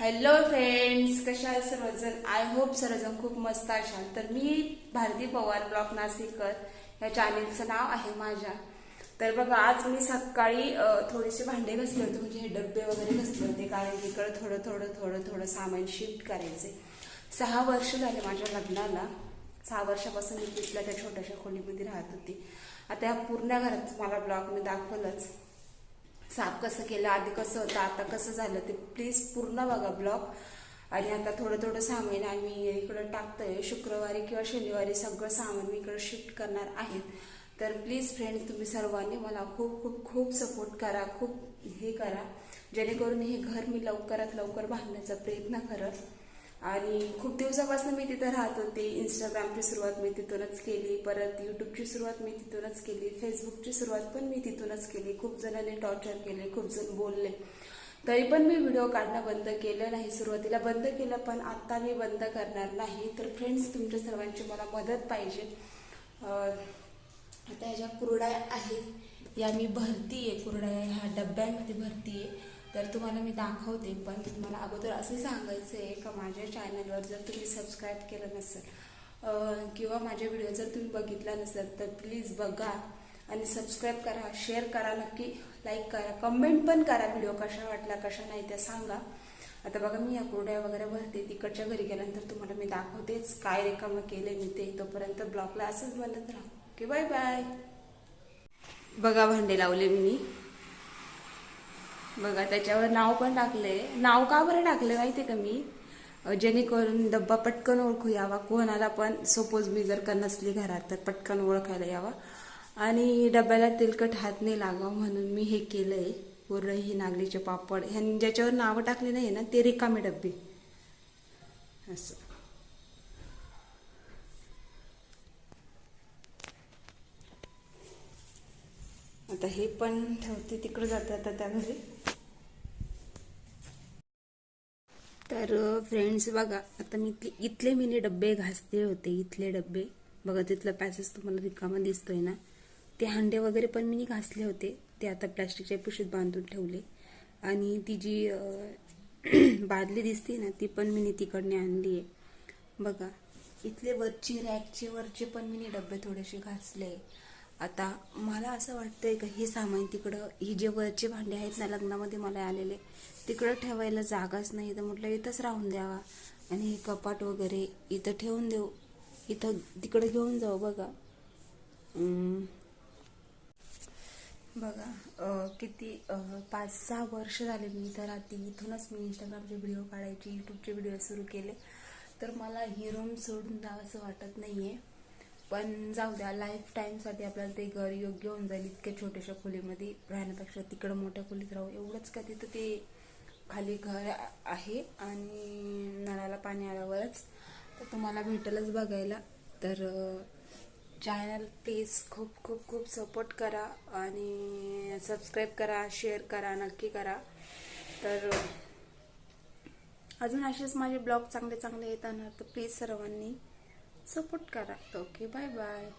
Hello friends कशा आहे सर्वजण? आय होप सर्वजण खूप मस्त असाल. तर मी भारती पवार ब्लॉक नाशिककर या चॅनेलचं नाव आहे माझ्या. तर बघा आज मी सकाळी थोडेसे भांडे घसले होते. म्हणजे हे डबे वगैरे घसले होते कारण तिकडं इकडं थोडं थोडं थोडं थोडं सामान शिफ्ट करायचे सहा वर्ष झाले माझ्या लग्नाला. सहा वर्षापासून मी तिथल्या त्या छोट्याशा खोलीमध्ये राहत होती. आता या पूर्ण घरात मला ब्लॉक मी दाखवलंच. साफ कसं केलं आधी कसं होतं आता कसं झालं ते प्लीज पूर्ण बघा ब्लॉग आणि आता थोडं थोडं सामान आम्ही इकडं टाकतोय. शुक्रवारी किंवा शनिवारी सगळं सामान मी इकडं शिफ्ट करणार आहेत तर प्लीज फ्रेंड्स तुम्ही सर्वांनी मला खूप खूप खूप सपोर्ट करा खूप हे करा. जेणेकरून हे घर मी लवकरात लवकर बांधण्याचा प्रयत्न करत आणि खूप दिवसापासून मी तिथं राहत होते. इंस्टाग्रामची सुरुवात मी तिथूनच केली. परत युट्यूबची सुरुवात मी तिथूनच केली. फेसबुकची सुरुवात पण मी तिथूनच केली. खूप जणांनी टॉर्चर केले. खूप जण बोलले. तरी पण मी व्हिडिओ काढणं बंद केलं नाही. सुरुवातीला बंद केलं पण आत्ता मी बंद करणार नाही. तर फ्रेंड्स तुमच्या सर्वांची मला मदत पाहिजे. आता ह्या ज्या कुरड्या आहेत या मी भरती आहे कुरड्या ह्या डब्यांमध्ये भरती आहे तर तुम्हाला मी दाखवते पण तुम्हाला अगोदर असं सांगायचं आहे का माझ्या चॅनलवर जर तुम्ही सबस्क्राईब केलं नसेल किंवा माझे व्हिडिओ जर तुम्ही बघितला नसेल तर प्लीज बघा आणि सबस्क्राईब करा शेअर करा नक्की लाईक करा कमेंट पण करा व्हिडिओ कशा वाटला कशा नाही त्या सांगा. आता बघा मी या कुरड्या वगैरे भरते तिकडच्या घरी गेल्यानंतर तुम्हाला मी दाखवतेच काय रेकामं केले मी ते. तोपर्यंत ब्लॉगला असंच बनत राहा. ओके बाय बाय बघा भांडे लावले मी. बघा त्याच्यावर नाव पण टाकले नाव का बरं टाकले माहितीये का मी? जेणेकरून डब्बा पटकन ओळखू यावा. कोणाला पण सपोज मी जर का नसली घरात तर पटकन ओळखायला यावा. आणि डब्याला तेलकट हात नाही लागावं म्हणून मी हे केलंय. पूर्ण ही नागलीचे पापड. ह्यां ज्याच्यावर नावं टाकली नाही ना ते रिकामे डब्बे. असं. आता हे पण ठेवते तिकडं जाते आता त्या घरी तर फ्रेंड्स बघा आता मी इथले इथले मिनी डब्बे घासले होते इथले डब्बे. बघा तिथला पॅसेज तुम्हाला रिकामा दिसतोय ना? ते हांडे वगैरे पण मी घासले होते. ते आता प्लॅस्टिकच्या पिशवीत बांधून ठेवले. आणि ती जी बादली दिसते ना ती पण मी तिकडने आणली आहे. बघा इथले वरची रॅकचे वरचे पण मी डब्बे थोडेसे घासले. आता मला असं वाटतंय का हे सामान तिकडं ही जे वरचे भांडे आहेत ना लग्नामध्ये मला आलेले तिकडं ठेवायला जागाच नाही. तर म्हटलं इथंच राहून द्यावा. आणि हे कपाट वगैरे इथं ठेवून देऊ. इथं तिकडं घेऊन जाऊ बघा. बघा किती पाच सहा वर्ष झाले मी इथं राहते. इथूनच मी इंस्टाग्रामचे व्हिडिओ काढायचे युट्यूबचे व्हिडिओ सुरू केले. तर मला ही रूम सोडून द्यावंसं वाटत नाही आहे पण जाऊ द्या लाईफ टाईमसाठी आपल्याला ते घर योग्य होऊन जाईल इतक्या छोट्याशा खोलीमध्ये राहण्यापेक्षा तिकडं मोठ्या खोलीत राहू. एवढंच का तिथं ते खाली घर आहे आणि नळाला पाणी आल्यावरच. तर तुम्हाला भेटेलच बघायला. तर चॅनल प्लीज खूप खूप खूप सपोर्ट करा आणि सबस्क्राईब करा शेअर करा नक्की करा. तर अजून असेच माझे ब्लॉग चांगले चांगले येताना तर प्लीज सर्वांनी सपोर्ट करा ओके बाय बाय